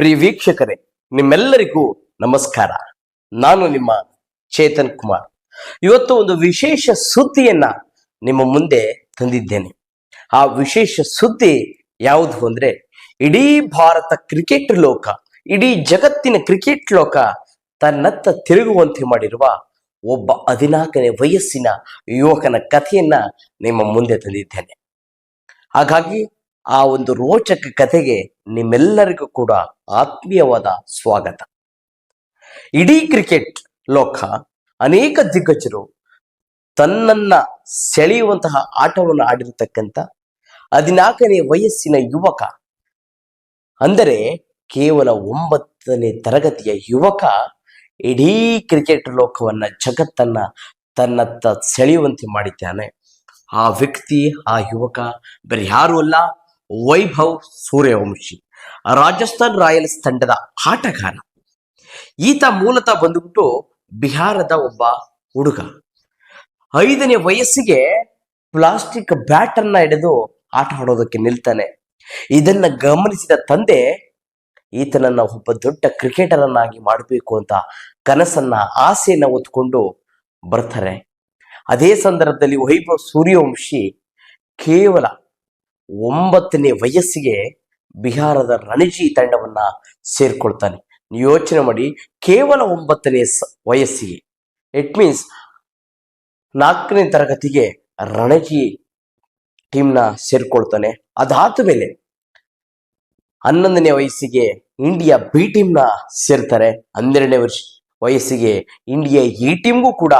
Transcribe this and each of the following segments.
ಪ್ರಿಯ ವೀಕ್ಷಕರೇ, ನಿಮ್ಮೆಲ್ಲರಿಗೂ ನಮಸ್ಕಾರ. ನಾನು ನಿಮ್ಮ ಚೇತನ್ ಕುಮಾರ್. ಇವತ್ತು ಒಂದು ವಿಶೇಷ ಸುದ್ದಿಯನ್ನ ನಿಮ್ಮ ಮುಂದೆ ತಂದಿದ್ದೇನೆ. ಆ ವಿಶೇಷ ಸುದ್ದಿ ಯಾವುದು ಅಂದ್ರೆ, ಇಡೀ ಭಾರತ ಕ್ರಿಕೆಟ್ ಲೋಕ, ಇಡೀ ಜಗತ್ತಿನ ಕ್ರಿಕೆಟ್ ಲೋಕ ತನ್ನತ್ತ ತಿರುಗುವಂತೆ ಮಾಡಿರುವ ಒಬ್ಬ ಹದಿನಾಲ್ಕನೇ ವಯಸ್ಸಿನ ಯುವಕನ ಕಥೆಯನ್ನ ನಿಮ್ಮ ಮುಂದೆ ತಂದಿದ್ದೇನೆ. ಹಾಗಾಗಿ ಆ ಒಂದು ರೋಚಕ ಕಥೆಗೆ ನಿಮ್ಮೆಲ್ಲರಿಗೂ ಕೂಡ ಆತ್ಮೀಯವಾದ ಸ್ವಾಗತ. ಇಡೀ ಕ್ರಿಕೆಟ್ ಲೋಕ ಅನೇಕ ದಿಗ್ಗಜರು ತನ್ನನ್ನ ಸೆಳೆಯುವಂತಹ ಆಟವನ್ನು ಆಡಿರತಕ್ಕಂಥ ಹದಿನಾಲ್ಕನೇ ವಯಸ್ಸಿನ ಯುವಕ, ಅಂದರೆ ಕೇವಲ ಒಂಬತ್ತನೇ ತರಗತಿಯ ಯುವಕ ಇಡೀ ಕ್ರಿಕೆಟ್ ಲೋಕವನ್ನ ಜಗತ್ತನ್ನ ತನ್ನತ್ತ ಸೆಳೆಯುವಂತೆ ಮಾಡಿದ್ದಾನೆ. ಆ ವ್ಯಕ್ತಿ, ಆ ಯುವಕ ಬೇರೆ ಯಾರು ಅಲ್ಲ. ವೈಭವ್ ಸೂರ್ಯವಂಶಿ, ರಾಜಸ್ಥಾನ್ ರಾಯಲ್ಸ್ ತಂಡದ ಆಟಗಾರ. ಈತ ಮೂಲತಃ ಬಂದ್ಬಿಟ್ಟು ಬಿಹಾರದ ಒಬ್ಬ ಹುಡುಗ. ಐದನೇ ವಯಸ್ಸಿಗೆ ಪ್ಲಾಸ್ಟಿಕ್ ಬ್ಯಾಟ್ ಅನ್ನ ಹಿಡಿದು ಆಟ ಆಡೋದಕ್ಕೆ ನಿಲ್ತಾನೆ. ಇದನ್ನ ಗಮನಿಸಿದ ತಂದೆ, ಈತನನ್ನ ಒಬ್ಬ ದೊಡ್ಡ ಕ್ರಿಕೆಟರ್ ಅನ್ನಾಗಿ ಮಾಡಬೇಕು ಅಂತ ಕನಸನ್ನ, ಆಸೆಯನ್ನ ಹೊತ್ಕೊಂಡು ಬರ್ತಾರೆ. ಅದೇ ಸಂದರ್ಭದಲ್ಲಿ ವೈಭವ್ ಸೂರ್ಯವಂಶಿ ಕೇವಲ ಒಂಬತ್ತನೇ ವಯಸ್ಸಿಗೆ ಬಿಹಾರದ ರಣಜಿ ತಂಡವನ್ನ ಸೇರ್ಕೊಳ್ತಾನೆ. ಯೋಚನೆ ಮಾಡಿ, ಕೇವಲ ಒಂಬತ್ತನೇ ವಯಸ್ಸಿಗೆ. ಇಟ್ ಮೀನ್ಸ್ ನಾಲ್ಕನೇ ತರಗತಿಗೆ ರಣಜಿ ಟೀಮ್ನ ಸೇರ್ಕೊಳ್ತಾನೆ. ಅದಾದ ಮೇಲೆ ಹನ್ನೊಂದನೇ ವಯಸ್ಸಿಗೆ ಇಂಡಿಯಾ ಬಿ ಟೀಮ್ನ ಸೇರ್ತಾರೆ. ಹನ್ನೆರಡನೇ ವರ್ಷ, ವಯಸ್ಸಿಗೆ ಇಂಡಿಯಾ ಎ ಟೀಮ್ಗೂ ಕೂಡ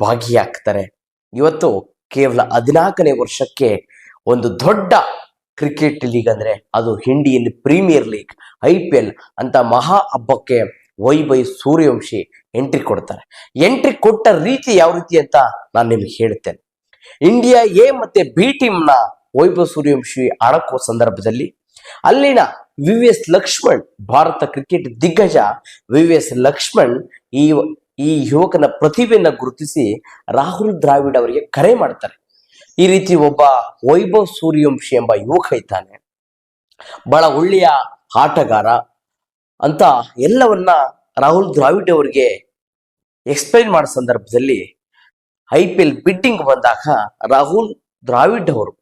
ಭಾಗಿಯಾಗ್ತಾರೆ. ಇವತ್ತು ಕೇವಲ ಹದಿನಾಲ್ಕನೇ ವರ್ಷಕ್ಕೆ ಒಂದು ದೊಡ್ಡ ಕ್ರಿಕೆಟ್ ಲೀಗ್ ಅಂದ್ರೆ ಅದು Indian Premier League I P L ಅಂತ ಮಹಾ ಹಬ್ಬಕ್ಕೆ ವೈಭವ್ ಸೂರ್ಯವಂಶಿ ಎಂಟ್ರಿ ಕೊಡ್ತಾರೆ. ಎಂಟ್ರಿ ಕೊಟ್ಟ ರೀತಿ ಯಾವ ರೀತಿ ಅಂತ ನಾನು ನಿಮ್ಗೆ ಹೇಳ್ತೇನೆ. ಇಂಡಿಯಾ ಎ ಮತ್ತೆ ಬಿ ಟೀಮ್ನ ವೈಭವ್ ಸೂರ್ಯವಂಶಿ ಆಡಕ್ಕೋ ಸಂದರ್ಭದಲ್ಲಿ ಅಲ್ಲಿನ V V S Laxman, Bharata cricket ದಿಗ್ಗಜ ವಿ ವಿ ಎಸ್ ಲಕ್ಷ್ಮಣ್ ಈ ಈ ಯುವಕನ ಪ್ರತಿಭೆಯನ್ನ ಗುರುತಿಸಿ ರಾಹುಲ್ ದ್ರಾವಿಡ್ ಅವರಿಗೆ ಕರೆ ಮಾಡ್ತಾರೆ. ಈ ರೀತಿ ಒಬ್ಬ ವೈಭವ್ ಸೂರ್ಯವಂಶಿ ಎಂಬ ಯುವಕ ಇದ್ದಾನೆ. ಬಹಳ ಒಳ್ಳೆಯ ಆಟಗಾರ. ಅಂತ ಎಲ್ಲವನ್ನ ರಾಹುಲ್ ದ್ರಾವಿಡ್ ಅವರಿಗೆ ಎಕ್ಸ್ಪ್ಲೈನ್ ಮಾಡೋ ಸಂದರ್ಭದಲ್ಲಿ ಐ ಪಿ ಎಲ್ ಬಿಡ್ಡಿಂಗ್ ಬಂದಾಗ ರಾಹುಲ್ ದ್ರಾವಿಡ್ ಅವರು.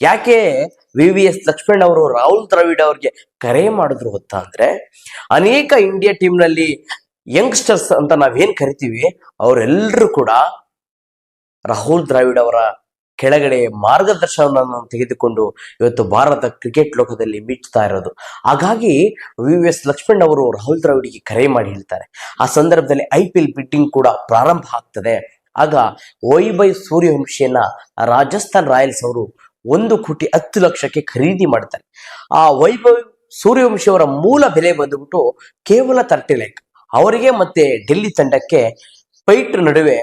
ಯಾಕೆ ವಿ ವಿ ಎಸ್ ಲಕ್ಷ್ಮಣ್ ಅವರು ರಾಹುಲ್ ದ್ರಾವಿಡ್ ಅವ್ರಿಗೆ ಕರೆ ಮಾಡಿದ್ರು ಗೊತ್ತಾ ಅಂದ್ರೆ, ಅನೇಕ ಇಂಡಿಯಾ ಟೀಮ್ನಲ್ಲಿ ಯಂಗ್ಸ್ಟರ್ಸ್ ಅಂತ ನಾವೇನ್ ಕರಿತೀವಿ ಅವರೆಲ್ಲರೂ ಕೂಡ ರಾಹುಲ್ ದ್ರಾವಿಡ್ ಅವರ ಕೆಳಗಡೆ ಮಾರ್ಗದರ್ಶನವನ್ನು ತೆಗೆದುಕೊಂಡು ಇವತ್ತು ಭಾರತ ಕ್ರಿಕೆಟ್ ಲೋಕದಲ್ಲಿ ಮಿಚ್ಚುತ್ತಾ ಇರೋದು. ಹಾಗಾಗಿ ವಿ ಎಸ್ ಲಕ್ಷ್ಮಣ್ ಅವರು ರಾಹುಲ್ ದ್ರಾವಿಡ್ಗೆ ಕರೆ ಮಾಡಿ ಹೇಳ್ತಾರೆ. ಆ ಸಂದರ್ಭದಲ್ಲಿ ಐ ಪಿ ಎಲ್ ಬಿಟ್ಟಿಂಗ್ ಕೂಡ ಪ್ರಾರಂಭ ಆಗ್ತದೆ. ಆಗ ವೈಭವ್ ಸೂರ್ಯವಂಶಿಯನ್ನ ರಾಜಸ್ಥಾನ್ ರಾಯಲ್ಸ್ ಅವರು ಒಂದು ಕೋಟಿ ಹತ್ತು ಲಕ್ಷಕ್ಕೆ ಖರೀದಿ ಮಾಡ್ತಾರೆ. ಆ ವೈಭವ್ ಸೂರ್ಯವಂಶಿ ಅವರ ಮೂಲ ಬೆಲೆ ಬಂದುಬಿಟ್ಟು ಕೇವಲ ತರ್ಟಿ ಲ್ಯಾಕ್ ಅವರಿಗೆ ಮತ್ತೆ ಡೆಲ್ಲಿ ತಂಡಕ್ಕೆ ಪೈಟ್ ನಡುವೆ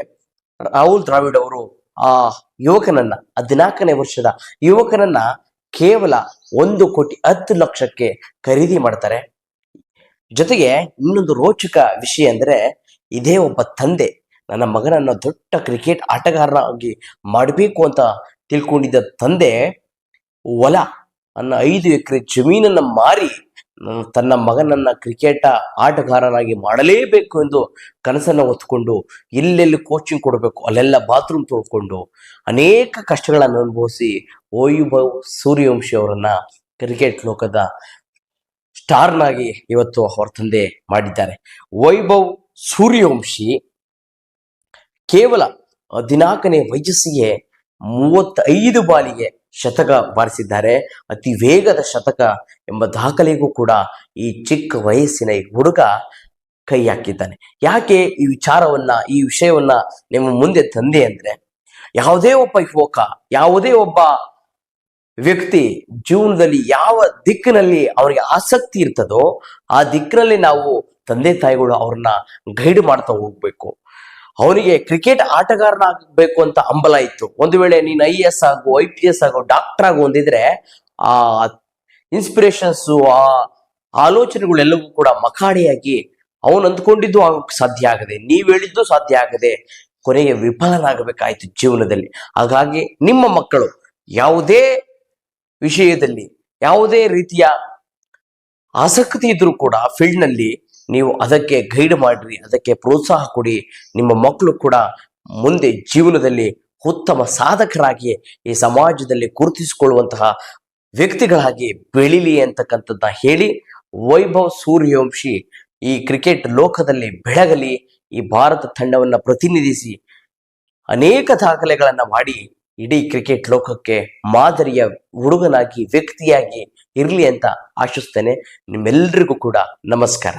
ರಾಹುಲ್ ದ್ರಾವಿಡ್ ಅವರು ಆ ಯುವಕನನ್ನ ಹದಿನಾಲ್ಕನೇ ವರ್ಷದ ಯುವಕನನ್ನ ಕೇವಲ ಒಂದು ಕೋಟಿ ಹತ್ತು ಲಕ್ಷಕ್ಕೆ ಖರೀದಿ ಮಾಡ್ತಾರೆ. ಜೊತೆಗೆ ಇನ್ನೊಂದು ರೋಚಕ ವಿಷಯ ಅಂದ್ರೆ ಇದೇ ಒಬ್ಬ ತಂದೆ ನನ್ನ ಮಗನನ್ನ ದೊಡ್ಡ ಕ್ರಿಕೆಟ್ ಆಟಗಾರನಾಗಿ ಮಾಡಬೇಕು ಅಂತ ತಿಳ್ಕೊಂಡಿದ್ದ ತಂದೆ ಹೊಲ, ಅನ್ನ ಐದು ಎಕರೆ ಜಮೀನನ್ನ ಮಾರಿ ತನ್ನ ಮಗನನ್ನ ಕ್ರಿಕೆಟ ಆಟಗಾರನಾಗಿ ಮಾಡಲೇಬೇಕು ಎಂದು ಕನಸನ್ನ ಹೊತ್ಕೊಂಡು ಎಲ್ಲೆಲ್ಲಿ ಕೋಚಿಂಗ್ ಕೊಡಬೇಕು, ಅಲ್ಲೆಲ್ಲ ಬಾತ್ರೂಮ್ ತೊಳ್ಕೊಂಡು ಅನೇಕ ಕಷ್ಟಗಳನ್ನು ಅನುಭವಿಸಿ ವೈಭವ್ ಸೂರ್ಯವಂಶಿ ಅವರನ್ನ ಕ್ರಿಕೆಟ್ ಲೋಕದ ಸ್ಟಾರ್ನಾಗಿ ಇವತ್ತು ಅವರ ತಂದೆ ಮಾಡಿದ್ದಾರೆ. ವೈಭವ್ ಸೂರ್ಯವಂಶಿ ಕೇವಲ ಹದಿನಾಲ್ಕನೇ ವಯಸ್ಸಿಗೆ ಮೂವತ್ತೈದು ಬಾಲಿಗೆ ಶತಕ ಬಾರಿಸಿದ್ದಾರೆ. ಅತಿ ವೇಗದ ಶತಕ ಎಂಬ ದಾಖಲೆಗೂ ಕೂಡ ಈ ಚಿಕ್ಕ ವಯಸ್ಸಿನ ಈ ಹುಡುಗ ಕೈ ಹಾಕಿದ್ದಾನೆ. ಯಾಕೆ ಈ ವಿಚಾರವನ್ನ, ಈ ವಿಷಯವನ್ನ ನಿಮ್ಮ ಮುಂದೆ ತಂದೆ ಅಂದ್ರೆ? ಯಾವುದೇ ಒಬ್ಬ ಯುವಕ, ಯಾವುದೇ ಒಬ್ಬ ವ್ಯಕ್ತಿ ಜೀವನದಲ್ಲಿ ಯಾವ ದಿಕ್ಕಿನಲ್ಲಿ ಅವರಿಗೆ ಆಸಕ್ತಿ ಇರ್ತದೋ, ಆ ದಿಕ್ಕಿನಲ್ಲಿ ನಾವು ತಂದೆ ತಾಯಿಗಳು ಅವ್ರನ್ನ ಗೈಡ್ ಮಾಡ್ತಾ ಹೋಗ್ಬೇಕು. ಅವನಿಗೆ ಕ್ರಿಕೆಟ್ ಆಟಗಾರನಾಗಬೇಕು ಅಂತ ಹಂಬಲ ಇತ್ತು. ಒಂದು ವೇಳೆ ನೀನು ಐ ಎಸ್ ಆಗು ಐ ಪಿ ಎಸ್ ಆಗು ಡಾಕ್ಟರ್ ಆಗು ಒಂದಿದ್ರೆ ಆ ಇನ್ಸ್ಪಿರೇಷನ್ಸ್ ಆ ಆಲೋಚನೆಗಳೆಲ್ಲವೂ ಕೂಡ ಮಖಾಡಿಯಾಗಿ ಅವನು ಅಂದ್ಕೊಂಡಿದ್ದು ಆಗೋಕೆ ಸಾಧ್ಯ ಆಗದೆ, ನೀವ್ ಹೇಳಿದ್ದು ಸಾಧ್ಯ ಆಗದೆ ಕೊನೆಗೆ ವಿಫಲನಾಗಬೇಕಾಯ್ತು ಜೀವನದಲ್ಲಿ. ಹಾಗಾಗಿ ನಿಮ್ಮ ಮಕ್ಕಳು ಯಾವುದೇ ವಿಷಯದಲ್ಲಿ, ಯಾವುದೇ ರೀತಿಯ ಆಸಕ್ತಿ ಇದ್ರೂ ಕೂಡ ಫೀಲ್ಡ್ನಲ್ಲಿ ನೀವು ಅದಕ್ಕೆ ಗೈಡ್ ಮಾಡ್ರಿ, ಅದಕ್ಕೆ ಪ್ರೋತ್ಸಾಹ ಕೊಡಿ. ನಿಮ್ಮ ಮಕ್ಕಳು ಕೂಡ ಮುಂದೆ ಜೀವನದಲ್ಲಿ ಉತ್ತಮ ಸಾಧಕರಾಗಿ ಈ ಸಮಾಜದಲ್ಲಿ ಗುರುತಿಸಿಕೊಳ್ಳುವಂತಹ ವ್ಯಕ್ತಿಗಳಾಗಿ ಬೆಳಿಲಿ ಅಂತಕ್ಕಂಥದ್ದ ಹೇಳಿ, ವೈಭವ್ ಸೂರ್ಯವಂಶಿ ಈ ಕ್ರಿಕೆಟ್ ಲೋಕದಲ್ಲಿ ಬೆಳಗಲಿ ಈ ಭಾರತ ತಂಡವನ್ನು ಪ್ರತಿನಿಧಿಸಿ ಅನೇಕ ದಾಖಲೆಗಳನ್ನು ಮಾಡಿ ಇಡೀ ಕ್ರಿಕೆಟ್ ಲೋಕಕ್ಕೆ ಮಾದರಿಯ ಹುಡುಗನಾಗಿ, ವ್ಯಕ್ತಿಯಾಗಿ ಇರಲಿ ಅಂತ ಆಶಿಸ್ತೇನೆ. ನಿಮ್ಮೆಲ್ಲರಿಗೂ ಕೂಡ ನಮಸ್ಕಾರ.